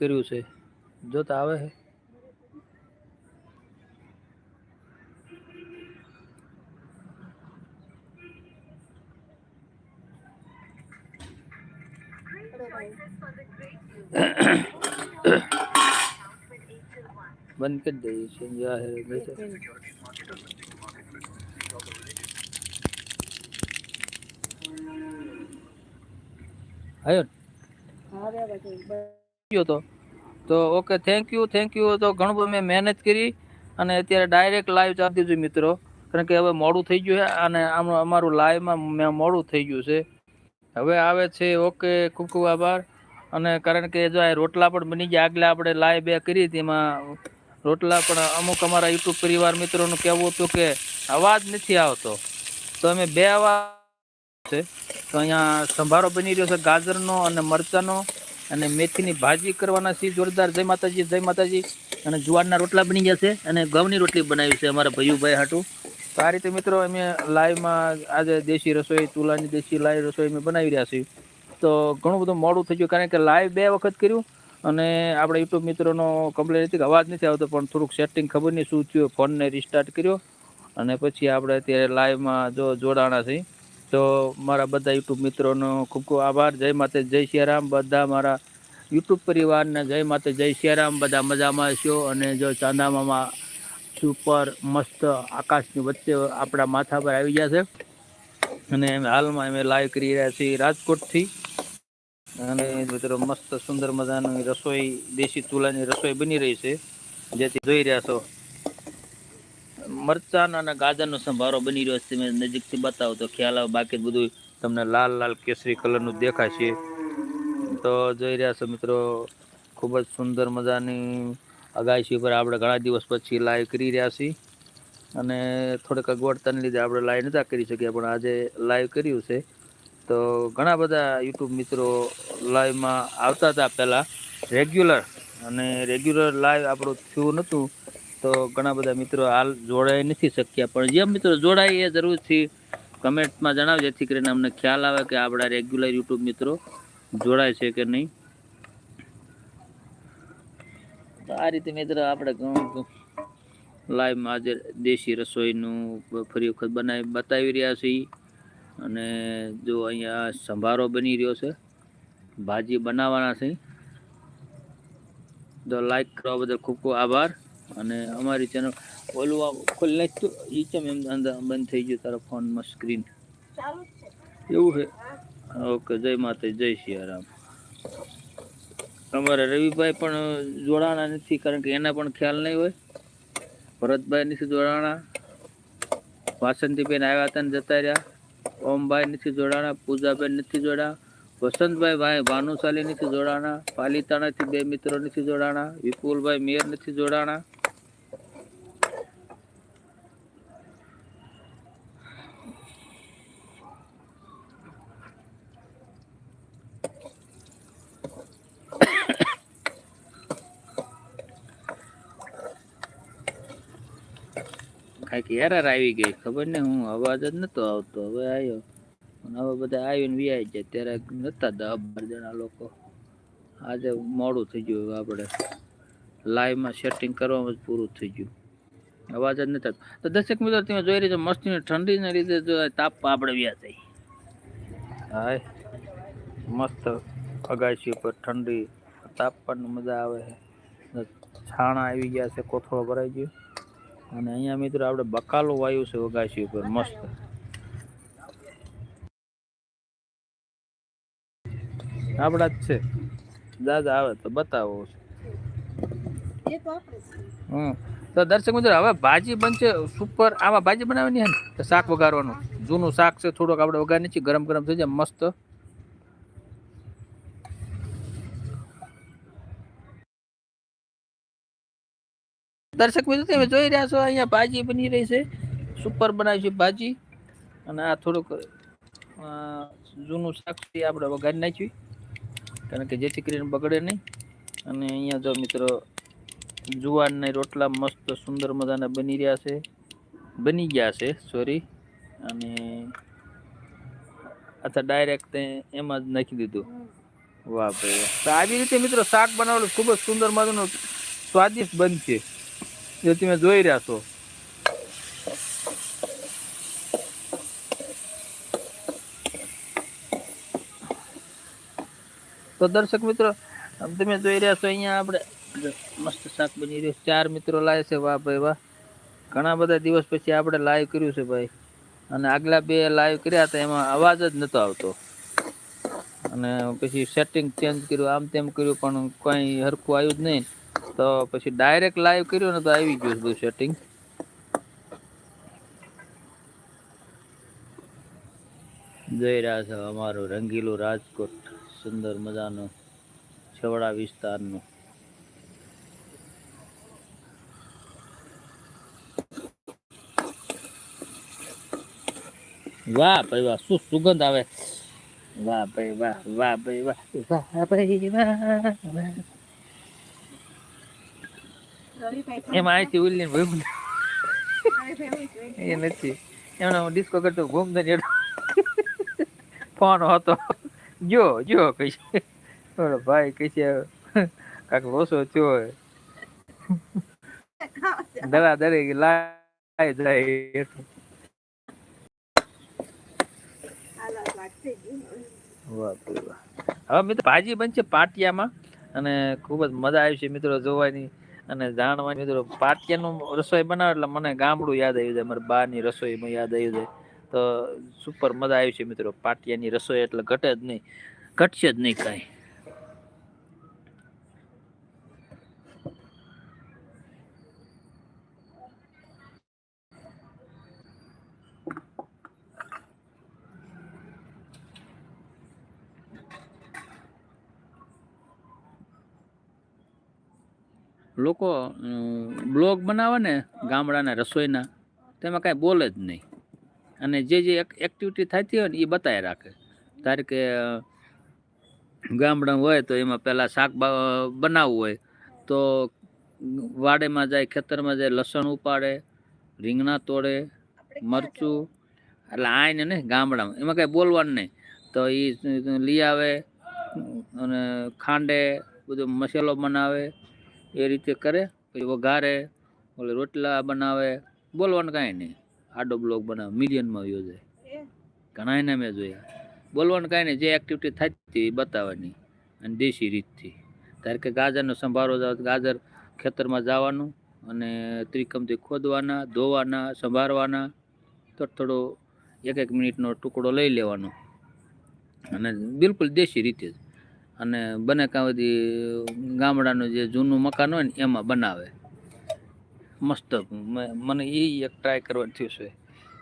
કર્યું છે જોતા આવે છે બંધ કરી દઈએ છીએ જાહેર બેસે. આયો ને? ગયો તો. તો okay thank you thank you તો ઘણું બધું મેં મહેનત કરી અને અત્યારે ડાયરેક્ટ લાઈવ ચાલતી હતી મિત્રો. કારણ કે હવે મોડું થઈ ગયું છે અને આમ અમારું લાઈવમાં મેં મોડું થઈ ગયું છે. હવે આવે છે, ઓકે, ખૂબ ખૂબ આભાર. અને કારણ કે જો આ રોટલા પણ બની ગયા, આગલા આપણે લાઈવ બે કરી હતી એમાં. રોટલા પણ અમુક અમારા યુટ્યુબ પરિવાર મિત્રોનું કહેવું હતું કે અવાજ નથી આવતો. તો અમે બે અવાજ છે. તો અહીંયા સંભારો બની રહ્યો છે ગાજરનો અને મરચાંનો. અને મેથીની ભાજી કરવાના છે જોરદાર. જય માતાજી જય માતાજી. અને જુવારના રોટલા બની ગયા છે અને ઘઉંની રોટલી બનાવી છે અમારા ભૈયુભાઈ હાટું. તો આ રીતે મિત્રો અમે લાઈવમાં આજે દેશી રસોઈ, ચૂલાની દેશી લાઈવ રસોઈ અમે બનાવી રહ્યા છીએ. તો ઘણું બધું મોડું થઈ ગયું કારણ કે લાઈવ બે વખત કર્યું અને આપણે યુટ્યુબ મિત્રોનો કમ્પ્લેન હતી કે અવાજ નથી આવતો, પણ થોડુંક સેટિંગ ખબર નહીં શું થયું, ફોનને રિસ્ટાર્ટ કર્યો. અને પછી આપણે અત્યારે લાઈવમાં જો જોડાણા છીએ. તો મારા બધા યુટ્યુબ મિત્રોનો ખૂબ ખૂબ આભાર. જય માતા જય સિયારામ. બધા મારા યુટ્યુબ પરિવારને જય માતા જય સિયારામ. બધા મજામાં છો અને જો ચાંદામામાં સુપર મસ્ત આકાશની વચ્ચે આપણા માથા પર આવી ગયા છે. અને હાલમાં અમે લાઈવ કરી રહ્યા છીએ રાજકોટથી. અને મિત્રો મસ્ત સુંદર મજાની રસોઈ, દેશી ચૂલાની રસોઈ બની રહી છે. જેથી જોઈ રહ્યા છો. મરચાં અને ગાજરનો સંભારો બની રહ્યો છે તમે નજીકથી બતાવો તો ખ્યાલ આવે, બાકી બધું તમને લાલ લાલ કેસરી કલરનું દેખાય છે. તો જોઈ રહ્યા છો મિત્રો, ખૂબ જ સુંદર મજાની અગાશી ઉપર આપણે ઘણા દિવસ પછી લાઈવ કરી રહ્યા છીએ. અને થોડીક અગવડતાને લીધે આપણે લાઈવ નતા કરી શકીએ પણ આજે લાઈવ કર્યું છે. તો ઘણા બધા યુટ્યુબ મિત્રો લાઈવમાં આવતા હતા પહેલાં રેગ્યુલર અને રેગ્યુલર લાઈવ આપણું થયું નહોતું તો ઘણા બધા મિત્રો હાલ જોડાઈ નથી શક્યા. પણ જે મિત્રો જોડાય એ જરૂરથી કમેન્ટમાં જણાવજો, જેથી કરીને અમને ખ્યાલ આવે કે આપણા રેગ્યુલર યુટ્યુબ મિત્રો જોડાય છે કે નહીં. તો આ રીતે મિત્રો આપણે ઘણું લાઈવમાં આજે દેશી રસોઈનું ફરી વખત બનાવી, બતાવી રહ્યા છીએ. અને જો અહીંયા સંભારો બની રહ્યો છે, ભાજી બનાવવાના છે. તો લાઈક કરવા બદલ ખૂબ ખૂબ આભાર. અને અમારી ચેનલ ઓલું આ ખોલી નાખતું એ કેમ એમ અંદર બંધ થઈ ગયું તારા ફોનમાં સ્ક્રીન એવું છે? ઓકે જય માતા જય સિયારામ અમારા રવિભાઈ પણ જોડાણા નથી કારણ કે એના પણ ખ્યાલ નહીં હોય. ભરતભાઈ નથી જોડાણા. વાસંતીબેન આવ્યા હતા ને જતા રહ્યા. ઓમભાઈ નથી જોડાણા પૂજાબેન નથી જોડા વસંતભાઈ ભાઈ ભાનુશાલી નથી જોડાણા. પાલિતાણાથી બે મિત્રો નથી જોડાણા. વિપુલભાઈ મેયર નથી જોડાણા. કાંઈક એરર આવી ગઈ. ખબર ને હું અવાજ જ નતો આવતો. હવે આવ્યો અને હવે બધા આવીને વ્યાય જાય. ત્યારે નતા દસ બાર જણા લોકો. આજે મોડું થઈ ગયું હવે આપણે. લાઈવમાં સેટિંગ કરવામાં જ પૂરું થઈ ગયું. અવાજ જ નતા તો દર્શક મિત્રો, તમે જોઈ રહ્યા છો, મસ્તીની ઠંડીને લીધે જો આ તાપ આપણે વ્યા થઈ હાય. મસ્ત અગાશી ઉપર ઠંડી. તાપ પણ મજા આવે. છે છાણા આવી ગયા છે, કોથળો ભરાઈ ગયો. અને અહીંયા મિત્રો આપણે બકાલો વાયુ છે અગાશી ઉપર મસ્ત. આપણા જ છે. દાદા આવે તો બતાવો હમ. તો દર્શક મિત્રો હવે ભાજી બનશે સુપર આવા ભાજી બનાવવાની હે ને? તો શાક વઘારવાનું. જૂનું શાક છે થોડોક આપણે વગાડીએ છીએ ગરમ ગરમ થઈ જાય મસ્ત. દર્શક મિત્રો, તમે જોઈ રહ્યા છો, અહીંયા ભાજી બની રહી છે. સુપર બનાવી છે ભાજી. અને આ થોડુંક જૂનું શાક છે આપણે વઘારી નાખ્યું. કારણ કે જેથી કરીને બગડે નહીં. અને અહીંયા જો મિત્રો જુવારના રોટલા મસ્ત સુંદર મજાના બની રહ્યા છે. બની ગયા છે સોરી અને અથવા ડાયરેક્ટ એમાં જ નાખી દીધું. ભાઈ. તો આવી રીતે મિત્રો શાક બનાવેલું ખૂબ જ સુંદર મજાનું સ્વાદિષ્ટ બનશે. જે તમે જોઈ રહ્યા છો. તો દર્શક મિત્રો તમે જોઈ રહ્યા છો, અહીંયા આપણે મસ્ત શાક બની રહ્યું ચાર મિત્રો લાવે છે, વાહ ભાઈ વાહ. ઘણા બધા દિવસ પછી આપણે લાઈવ કર્યું છે ભાઈ. અને આગલા બે લાઈવ કર્યા હતા, એમાં અવાજ જ નતો આવતો. અને પછી સેટિંગ ચેન્જ કર્યું, આમ તેમ કર્યું, પણ કંઈ હરખું આવ્યું જ નહીં. તો પછી ડાયરેક્ટ લાઈવ કર્યું ને તો આવી ગયું બધું સેટિંગ જોઈ રહ્યા અમારું રંગીલું રાજકોટ, સુંદર મજાનું છેવાડા વિસ્તારનું. વાહ ભાઈ વાહ, શું સુગંધ આવે. વાહ ભાઈ વાહ વાહ ભાઈ વાહ વાહ ભાઈ વાહ. એમાં અહીંથી ઉલ્લીને ભૂમ એ નથી. એમને હું ડિસ્કો કરતો ઘૂમતો ને એનો ફોન હતો. જો જો કઈ બોલો ભાઈ કઈ છે કાક લોસો થયો દડા દરે લાય જાય વાહ ભાઈ વાહ. હવે મિત્રો ભાજી બનશે પાટિયામાં. અને ખૂબ જ મજા આવી છે મિત્રો જોવાની. અને જાણવાની મિત્રો પાટિયાનું રસોઈ બનાવે એટલે મને ગામડું યાદ આવી જાય, મારા બાની રસોઈમાં યાદ આવી જાય. તો સુપર મજા આવી છે મિત્રો, પાટિયાની રસોઈ એટલે ઘટે જ નહીં, ઘટશે જ નહીં કાંઈ. લોકો બ્લોગ બનાવે ને ગામડાના રસોઈના, તેમાં કાંઈ બોલે જ નહીં. અને જે જે એક્ટિવિટી થતી હોય ને એ બતાવી રાખે. ધારે કે ગામડા હોય તો એમાં પહેલાં શાક બનાવવું હોય, તો વાડેમાં જાય, ખેતરમાં જાય, લસણ ઉપાડે, રીંગણા તોડે, મરચું, એટલે આઈને ને ગામડામાં. એમાં કાંઈ બોલવાનું નહીં. તો એ લઈ આવે, અને ખાંડે, બધો મસાલો બનાવે એ રીતે કરે પછી વઘારે ઓલે રોટલા બનાવે બોલવાનું કાંઈ નહીં. આડો બ્લોગ બનાવે મિલિયનમાં વ્યૂ જાય. ઘણા એને મેં જોયા. બોલવાનું કાંઈ નહીં જે એક્ટિવિટી થતી એ બતાવવાની અને દેશી રીતથી. ધારે કે ગાજરનો સંભારો જાવ તો ગાજર ખેતરમાં જવાનું અને ત્રિકમથી ખોદવાના ધોવાના સંભાળવાના થોડો થોડો એક એક મિનિટનો ટુકડો લઈ લેવાનો. અને બિલકુલ દેશી રીતે જ. અને બને કાં બધી ગામડાનું જે જૂનું મકાન હોય ને એમાં બનાવે. મસ્ત. મને એ એક ટ્રાય કરવાનું થયું છે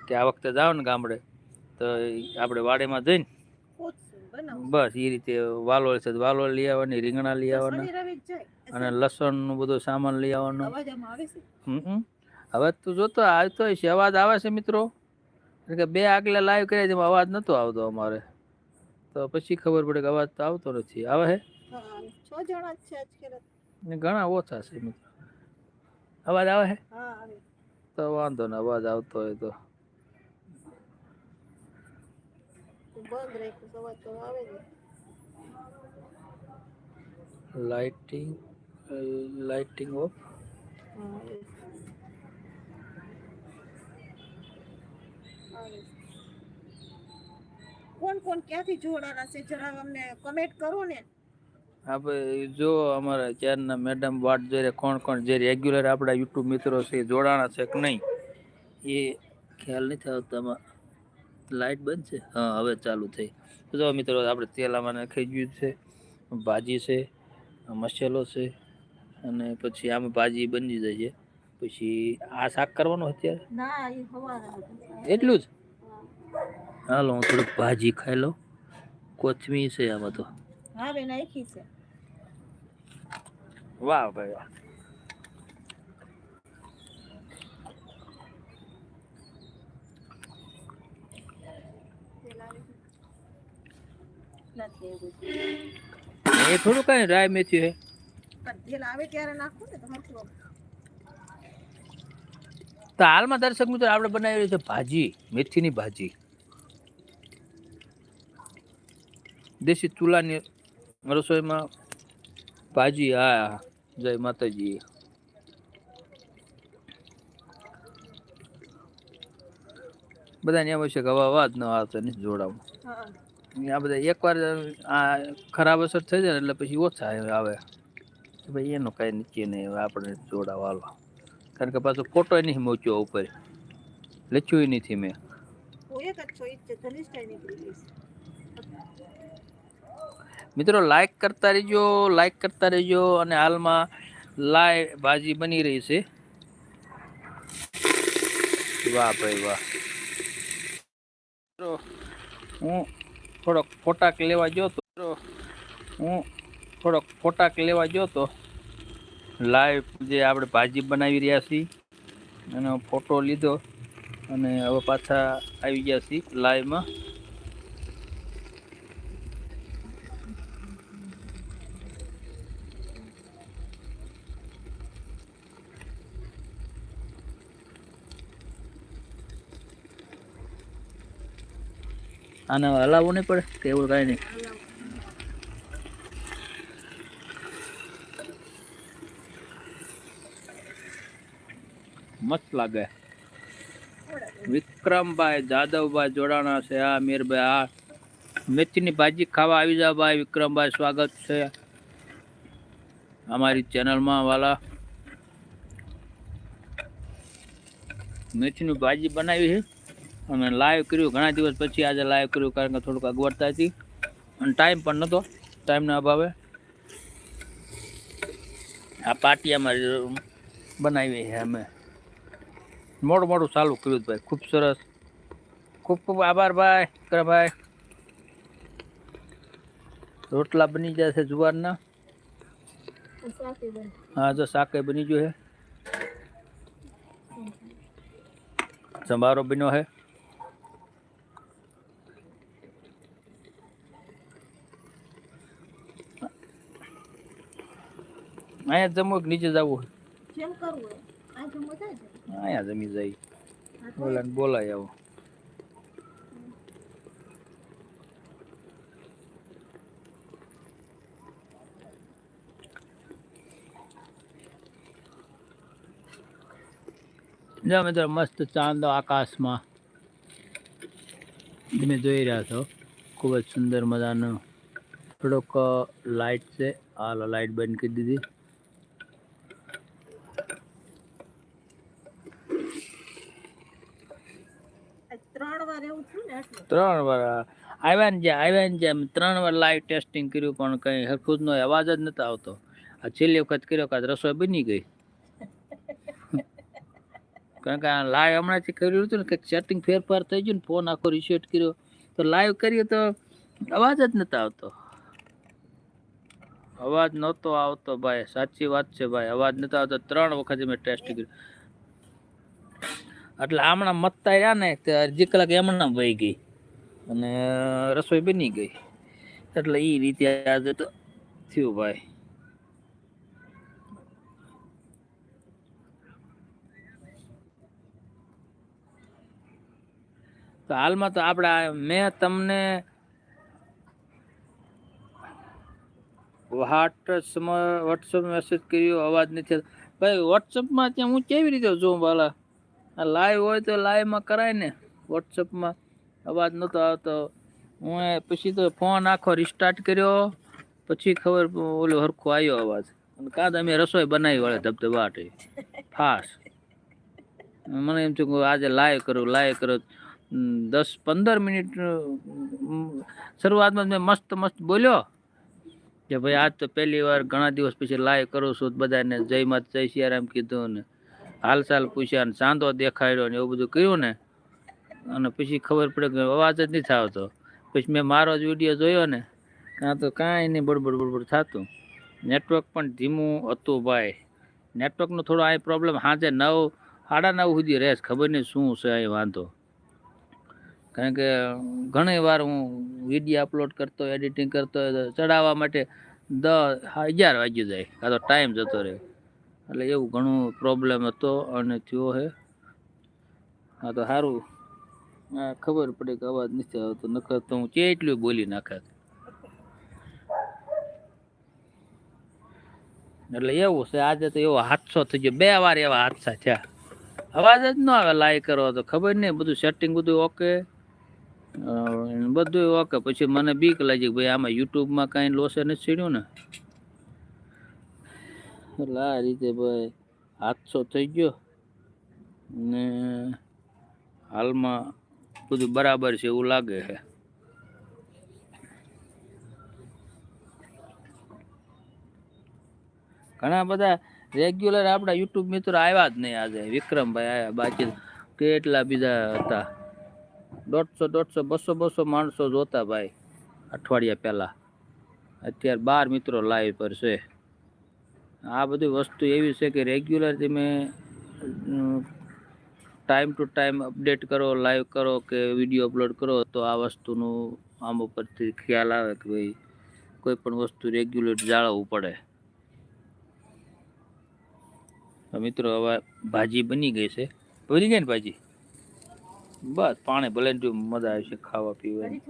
કે આ વખતે જાઓ ને ગામડે તો આપણે વાડીમાં જઈને બસ એ રીતે વાલોળ છે વાલોળ લઈ આવવાની રીંગણા લઈ આવવાના અને લસણનું બધું સામાન લઈ આવવાનું. હવે તું જોતો આવતો હશે અવાજ આવે છે મિત્રો. કે બે આગલા લાઈવ કર્યા તેમાં અવાજ નતો આવતો અમારે. તો પછી ખબર પડે કે અવાજ તો આવતો નથી. આવે હે? છ જણા જ છે આજકાલ ને ઘણા ઓછા છે મિત્રો. અવાજ આવે હે? તો વાંધો ને અવાજ આવતો હોય તો. લાઇટિંગ લાઇટિંગ ઓફ આવે કોણ કોણ ક્યાંથી જોડાના છે? જરા અમને કમેન્ટ કરો ને. આપણે જો અમારા ચારના મેડમ વાટ જોઈ કોણ કોણ જે રેગ્યુલર આપણા યુટ્યુબ મિત્રો છે એ જોડાણા છે કે નહીં એ ખ્યાલ નથી આવતો આમાં. લાઇટ બંધ છે? હા હવે ચાલુ થઈ. તો જો મિત્રો આપણે તેલ આમાં નાખી ગયું છે ભાજી છે મસાલો છે અને પછી આમાં ભાજી બની જાય છે. પછી આ શાક કરવાનું અત્યારે? ના એ એટલું જ? હાલો હું થોડીક ભાજી ખાઈ લઉં. કોથમીર છે આમાં તો. હા બેન નાખી છે. વાહ ભાઈ વાહ. એ થોડું કઈ રાય મેથી હે. આવે ત્યારે નાખો ને તો તો હાલમાં દર્શક મિત્રો આપણે બનાવી રહી છે ભાજી મેથીની ભાજી. દેશી ચૂલાની રસોઈમાં ભાજી હા જય માતાજી. બધાને એમ હશે કે હવે અવાજ ન આવતો નથી જોડાવું. હા. આ બધા એકવાર આ ખરાબ અસર થઈ જાય ને એટલે પછી ઓછા આવે. કે ભાઈ એનું કાંઈ નક્કી નહીં હવે આપણે જોડાવા હાલો. કારણ કે પાછો ફોટો નહીં મૂક્યો ઉપર. લખ્યું નથી મેં હું એક જ છું ઈ જ છે ધનિષ્ઠા નીકળી ગઈ છે. મિત્રો લાઈક કરતા રહેજો લાઈક કરતા રહેજો અને હાલમાં લાઈ ભાજી બની રહી છે. વાહ ભાઈ વાહ. હું થોડોક ફોટાક લેવા ગયો તો હું થોડોક ફોટાક લેવા ગયો તો લાઈવ જે આપણે ભાજી બનાવી રહ્યા છીએ, એનો ફોટો લીધો અને હવે પાછા આવી ગયા છીએ લાઈવમાં આને હલાવવું નહીં પડે, કે એવું કાંઈ નહીં. મસ્ત લાગે. વિક્રમભાઈ, જાદવભાઈ જોડાણા છે, આ મીરભાઈ, આ મેથીની ભાજી ખાવા આવી જાવ ભાઈ. વિક્રમભાઈ, સ્વાગત છે અમારી ચેનલમાં વાલા. મેથીની ભાજી બનાવી છે. અમે લાઈવ કર્યું. ઘણા દિવસ પછી આજે લાઈવ કર્યું કારણ કે થોડુંક અગવડતા હતી. અને ટાઈમ પણ નહોતો. ટાઈમના અભાવે. આ પાટિયામાં બનાવી છે અમે. મોડું મોડું ચાલુ કર્યું ભાઈ. ખૂબ સરસ. ખૂબ ખૂબ આભાર ભાઈ. ભાઈ. રોટલા બની જશે જુવારના. સાચી બેન. હા, જો શાકે બની ગયો છે. સંભારો બન્યો છે. અહીંયા જમો કે નીચે જવું જેમ કરવું. આ જમો જાય. અહીંયા જમી જાય. આ બોલા બોલાય આવો. જો મિત્રો મસ્ત ચાંદો આકાશમાં. તમે જોઈ રહ્યા છો. ખૂબ જ સુંદર મજાનો થોડોક લાઇટ છે. હાલો લાઇટ બંધ કરી દીધી આજ ત્રણ વાર એવું થયું ને એટલે ત્રણ વાર આવ્યા ને જ્યાં આવ્યા ને જ્યાં ત્રણ વાર લાઈવ ટેસ્ટિંગ કર્યું પણ કંઈ હરખુદનો અવાજ જ નહોતો આવતો. આ છેલ્લી વખત કર્યો કાં રસોઈ બની ગઈ. કારણ કે આ લાઈવ હમણાંથી કર્યું હતું ને કંઈક સેટિંગ ફેરફાર થઈ ગયું ને ફોન આખો રિસેટ કર્યો. તો લાઈવ કરીએ તો અવાજ જ નહોતો આવતો. અવાજ નહોતો આવતો ભાઈ સાચી વાત છે ભાઈ અવાજ નહોતો આવતો. ત્રણ વખત મેં ટેસ્ટ કર્યું. એટલે હમણાં મતતા રહ્યા ને તે અડધી કલાક એમણાં વહી ગઈ. અને રસોઈ બની ગઈ. એટલે એ રીતે આજે તો થયું ભાઈ. તો હાલમાં તો આપણે મેં તમને વોટ્સઅપમાં વોટ્સઅપ મેસેજ કર્યો, અવાજ નથી. ભાઈ, વોટ્સઅપમાં ત્યાં હું કેવી રીતે જોઉં, બાલા? લાઈવ હોય તો લાઈવમાં કરાય ને, વોટ્સઅપમાં. અવાજ નહોતો આવતો. હું પછી તો ફોન આખો રિસ્ટાર્ટ કર્યો. પછી ખબર ઓલો હરખો આવ્યો અવાજ. અને કાં તમે રસોઈ બનાવી વળે ધબધબાટ. ફાસ્ટ મને એમ થયું કે આજે લાઈવ કરું લાઈવ કરો. દસ પંદર મિનિટ અમ, શરૂઆતમાં મેં મસ્ત મસ્ત બોલ્યો. કે ભાઈ આજ તો પહેલી વાર ઘણા દિવસ પછી લાઈવ કરું છું બધાને જય માત જય સિયારામ કીધું ને. હાલચાલ પૂછ્યા ને ચાંદો દેખાડ્યો ને એવું બધું કર્યું ને. અને પછી ખબર પડે કે અવાજ જ નથી આવતો પછી મેં મારો જ વીડિયો જોયો ને, ત્યાં તો કાંઈ નહીં બડબડ બડબડ થતું. નેટવર્ક પણ ધીમું હતું ભાઈ. નેટવર્કનો થોડો અહીં પ્રોબ્લેમ સાંજે નવ, સાડા નવ સુધી રહેશ ખબર નહીં શું છે એ વાંધો. કારણ કે ઘણી વાર હું વીડિયો અપલોડ કરતો એડિટિંગ કરતો, ચડાવવા માટે દસ અગિયાર વાગી જાય. કાં તો ટાઈમ જતો રહે એટલે એવું ઘણું પ્રોબ્લેમ હતો અને થયો છે હા, તો સારું. હા ખબર પડે કે અવાજ નથી આવતો, નકર તો હું ચેટલું બોલી નાખત એટલે એવું છે, આજે તો એવો હાદસો થઈ ગયો. બે વાર એવા હાદસા થયા. અવાજ જ ન આવે લાઈ કરવા તો. ખબર નહીં, બધું સેટિંગ બધું ઓકે. બધું ઓકે. પછી મને બીક લાગી ભાઈ આમાં યુટ્યુબમાં કાંઈ લોસે નથી સીડ્યું ને. એટલે આ રીતે ભાઈ હાદસો થઈ ગયો. ને હાલમાં બધું બરાબર છે એવું લાગે છે. ઘણા બધા રેગ્યુલર આપણા યુટ્યુબ મિત્રો આવ્યા જ નહીં આજે. વિક્રમભાઈ આવ્યા બાકી કેટલા બીજા હતા? દોઢસો દોઢસો, બસો બસો માણસો જોતા ભાઈ, અઠવાડિયા પહેલાં. અત્યારે બાર મિત્રો લાઈવ પર છે. આ બધી વસ્તુ એવી છે કે રેગ્યુલર તમે ટાઈમ ટુ ટાઈમ અપડેટ કરો લાઈવ કરો કે વીડિયો અપલોડ કરો તો આ વસ્તુનું આમ ઉપરથી ખ્યાલ આવે કે ભાઈ કોઈ પણ વસ્તુ રેગ્યુલેટ જાળવવું પડે. મિત્રો હવે ભાજી બની ગઈ છે. બની ગઈ ને ભાજી? બસ પાણી ભલે જો મજા આવશે ખાવા પીવાની.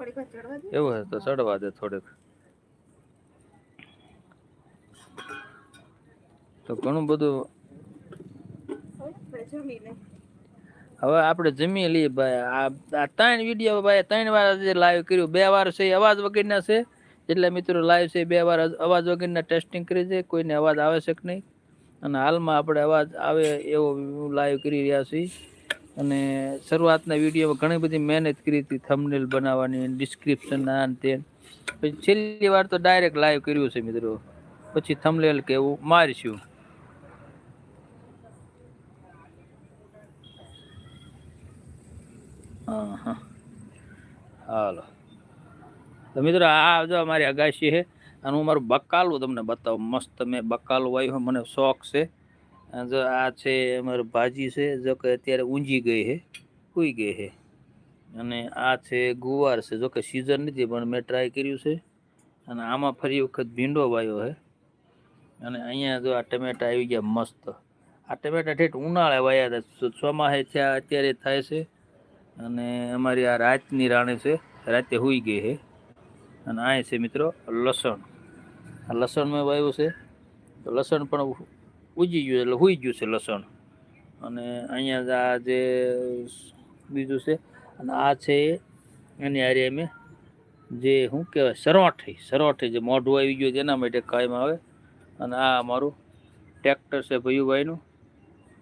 એવું હશે તો ચડવા દે થોડેક. તો ઘણું બધું હવે આપણે જમી લઈએ ભાઈ. આ ત્રણ વીડિયો ભાઈ, ત્રણ વાર આજે લાઈવ કર્યું. બે વાર છે અવાજ વગરના છે. જેટલા મિત્રો લાઈવ છે બે વાર અવાજ વગરના ટેસ્ટિંગ કરી છે. કોઈને અવાજ આવે છે કે નહીં? અને હાલમાં આપણે અવાજ આવે એવો લાઈવ કરી રહ્યા છીએ. અને શરૂઆતના વિડીયોમાં ઘણી બધી મહેનત કરી હતી થંબનેલ બનાવવાની ડિસ્ક્રિપ્શન આ તે. પછી છેલ્લી વાર તો ડાયરેક્ટ લાઈવ કર્યું છે મિત્રો. પછી થંબનેલ કે એવું મારશું. હા. હાલો. તો મિત્રો, આ જો અમારી અગાશી છે, અને હું મારું બકાલું તમને બતાવું. મસ્ત મેં બકાલું વાવ્યું મને શોખ છે. જો આ છે અમારી ભાજી છે, જો કે અત્યારે ઊંજી ગઈ છે ઉઈ ગઈ છે. અને આ છે, ગુવાર છે. જો કે સિઝન નથી, પણ મેં ટ્રાય કર્યું છે. અને આમાં ફરી વખત ભીંડો વાવ્યો છે. અને અહીંયા જો આ ટમેટા આવી ગયા મસ્ત. આ ટમેટા ઠેઠ ઉનાળે વાયા હતા. ચોમાસે થયા, અત્યારે થાય છે. અને અમારી આ રાતની રાણી છે, રાતે હુઈ ગઈ છે. અને આ છે મિત્રો લસણ. આ લસણ મેં વાવ્યું છે. તો લસણ પણ ઉજી ગયું એટલે હુઈ ગયું છે લસણ. અને અહીંયા આ જે બીજું છે, અને આ છે એની હારે અમે જે શું કહેવાય, સરોઠી. સરોઠી જે મોઢું આવી ગયું એના માટે કાયમ આવે. અને આ અમારું ટ્રેક્ટર છે ભયુભાઈનું.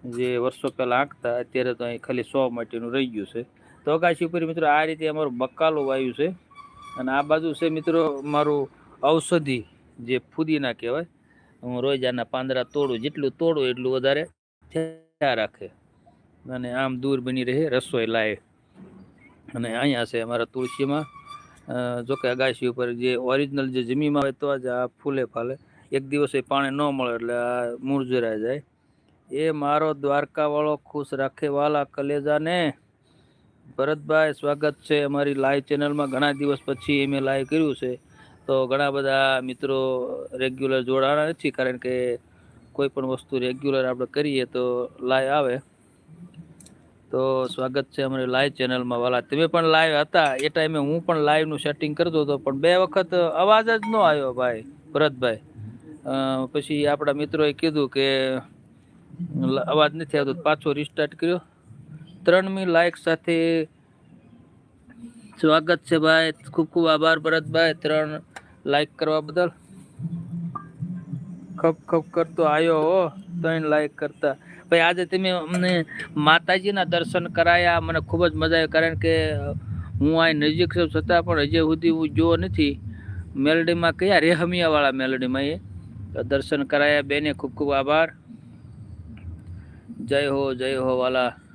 જે વર્ષો પહેલાં આંકતા અત્યારે તો અહીં ખાલી સો માટેનું રહી ગયું છે. તો અગાશી ઉપર મિત્રો, આ રીતે અમારું બકાલો વાયુ છે. અને આ બાજુ છે મિત્રો મારું ઔષધિ, જે ફુદીના કહેવાય. હું રોજ આના પાંદડા તોડું, જેટલું તોડું એટલું વધારે થયા રાખે. અને આમ દૂર બની રહે, રસોઈ લાવે અને અહીંયા છે અમારા તુલસીમાં જોકે અગાશી ઉપર જે ઓરિજિનલ જે જમીનમાં આવે તો જ આ ફૂલે ફાલે. એક દિવસે પાણી ન મળે એટલે આ મૂળજરાઈ જાય. એ મારો દ્વારકાવાળો ખુશ રાખે વાલા કલેજાને. ભરતભાઈ, સ્વાગત છે અમારી લાઈવ ચેનલમાં ઘણા દિવસ પછી મેં લાઈવ કર્યું છે. તો ઘણા બધા મિત્રો રેગ્યુલર જોડાણા નથી, કારણ કે કોઈ પણ વસ્તુ રેગ્યુલર આપણે કરીએ તો લાઈવ આવે. તો સ્વાગત છે અમારી લાઈવ ચેનલમાં વાલા. તમે પણ લાઈવ હતા. એ ટાઈમે હું પણ લાઈવનું સેટિંગ કરતો હતો, પણ બે વખત અવાજ જ ન આવ્યો ભાઈ, ભરતભાઈ. પછી આપણા મિત્રોએ કીધું કે અવાજ નથી આવતો પાછો રિસ્ટાર્ટ કર્યો. ત્રણ મી લાઈક સાથે સ્વાગત છે ભાઈ. ખૂબ ખૂબ આભાર ભરતભાઈ ત્રણ લાઈક કરવા બદલ. ખપ ખપ કરતો આવ્યો હો. ત્રણ લાઈક કરતા. ભાઈ, આજે તમે અમને માતાજીના દર્શન કરાયા. મને ખૂબ જ મજા આવી. કારણ કે હું આ નજીક છું છતાં પણ હજી સુધી હું જો નથી. મેલડીમાં કયા રેહમિયાવાળા મેલડીમાં એ? દર્શન કરાયા. બેને ખૂબ ખૂબ આભાર. જય હો જય હો વાલા.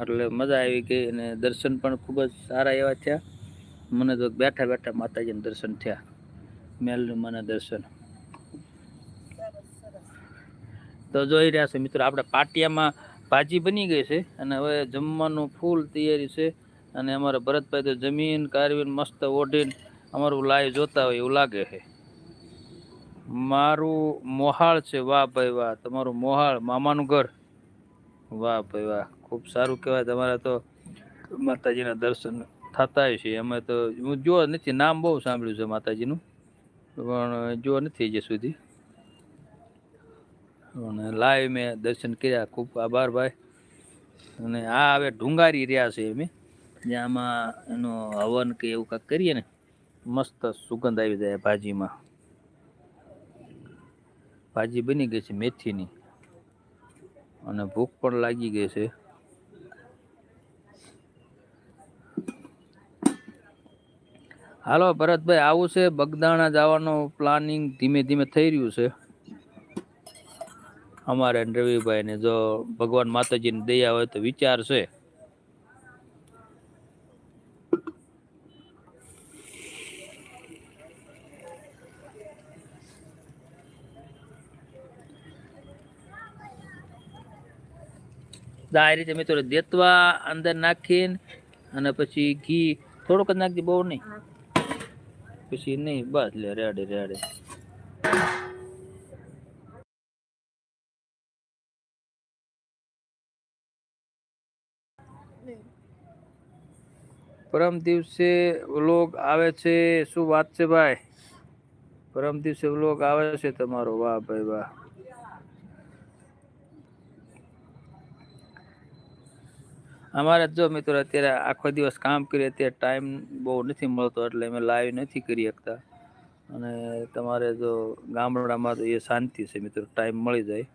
એટલે મજા આવી ગઈ અને દર્શન પણ ખૂબ જ સારા એવા થયા. મને તો બેઠા બેઠા માતાજીના દર્શન થયા. મેલડીમાના દર્શન. તો જોઈ રહ્યા છે મિત્રો, આપણે પાટિયામાં ભાજી બની ગઈ છે અને હવે જમવાનું ફૂલ તૈયારી છે અને અમારા ભરતભાઈ તો જમીન કારવીને મસ્ત ઓઢીને અમારું લાઈવ જોતા હોય એવું લાગે છે. મારું મોહાળ છે, વાહ ભાઈ વાહ, તમારું મોહાળ, મામાનું ઘર. વાહ ભાઈ વાહ. ખૂબ સારું કહેવાય. તમારા તો માતાજીના દર્શન થતા છે. અમે તો હું જો નથી, નામ બહુ સાંભળ્યું છે માતાજીનું. પણ જો નથી હજી સુધી. અને લાઈવ મેં દર્શન કર્યા. ખૂબ આભાર ભાઈ. અને આ હવે ઢુંગારી રહ્યા છે અમે. જ્યાંમાં એનો હવન કે એવું કાંઈક કરીએ ને, મસ્ત સુગંધ આવી જાય ભાજીમાં. ભાજી બની ગઈ છે મેથીની. અને ભૂખ પણ લાગી ગઈ છે. હાલો, ભરતભાઈ, આવું છે બગદાણા જવાનું પ્લાનિંગ ધીમે ધીમે થઈ રહ્યું છે. અમારે રવિભાઈ ને જો ભગવાન માતાજીની દયા હોય તો વિચાર છે. આ રીતે મિત્રો દેતવા અંદર નાખીને અને પછી ઘી થોડુંક જ નાખજે બહુ નહીં. પછી નહીં, બસ લે, રેડી, રેડે. પરમ દિવસે વ્લોગ આવે છે, શું વાત છે ભાઈ? પરમ દિવસે વ્લોગ આવે છે તમારો, વાહ ભાઈ, વાહ. અમારે જો મિત્રો અત્યારે આખો દિવસ કામ કરીએ, અત્યારે ટાઈમ બહુ નથી મળતો, એટલે અમે લાઈવ નથી કરી શકતા. અને તમારે જો ગામડામાં તો એ શાંતિ છે મિત્રો ટાઈમ મળી જાય.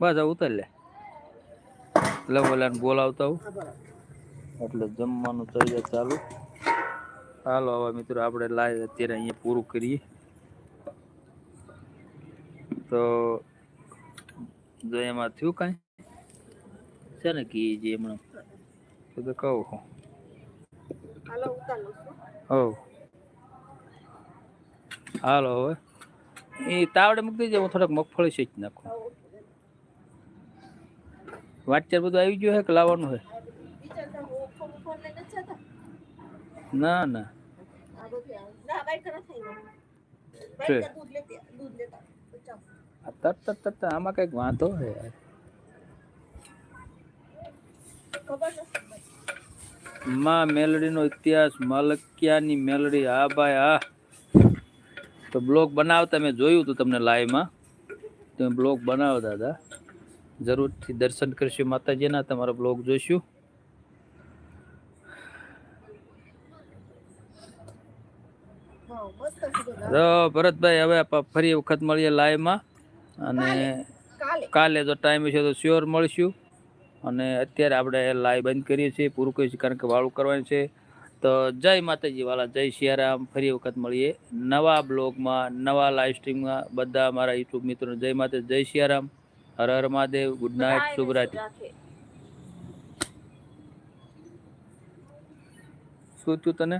બસ આ ઉતાર લે. લવલાને બોલાવતા હું એટલે જમવાનું થઈ જાય ચાલુ. હાલો, હવે મિત્રો આપણે લાઈવ અત્યારે અહીંયા પૂરું કરીએ. તો જો એમાં થયું કાંઈ? છે ને કે જે હમણાં તો તો કહું હું હાલો ઉતાર લઉં છું. હાલો હવે એ તાવડે મૂકી દેજે હું થોડાક મગફળી શેકી નાખું. વાટચાર બધું આવી ગયું હે કે લાવવાનું હે વિચારતા હું ફોન ફોન લઈને જ જતા. ના ના. છે. તરત તરત તરત આમાં કંઈક વાંધો હે યાર ખબર નથી માં મેલડીનો ઇતિહાસ માલકિયાની મેલડી. હા ભાઈ હા. તો બ્લોગ બનાવતા મેં જોયું હતું તમને લાઈવમાં તમે બ્લોગ બનાવતા હતા જરૂરથી દર્શન કરશું માતાજીના તમારા બ્લોગ જોઈશું. ભરતભાઈ હવે ફરી વખત મળીએ લાઈવમાં અને કાલે. કાલે જો ટાઈમ છે તો શ્યોર મળીશું. અને અત્યારે આપણે લાઈવ બંધ કરીએ છીએ. પૂરું કરીએ છીએ કારણ કે વાળું કરવાનું છે. તો જય માતાજી વાલા જય સિયારામ. ફરી વખત મળીએ નવા બ્લોગમાં નવા લાઈવ સ્ટ્રીમમાં બધા મારા યુટ્યુબ મિત્રોને જય માતા જય સિયારામ. હર હર મહાદેવ. ગુડ નાઇટ શુભરાત્રી. શું થયું તને?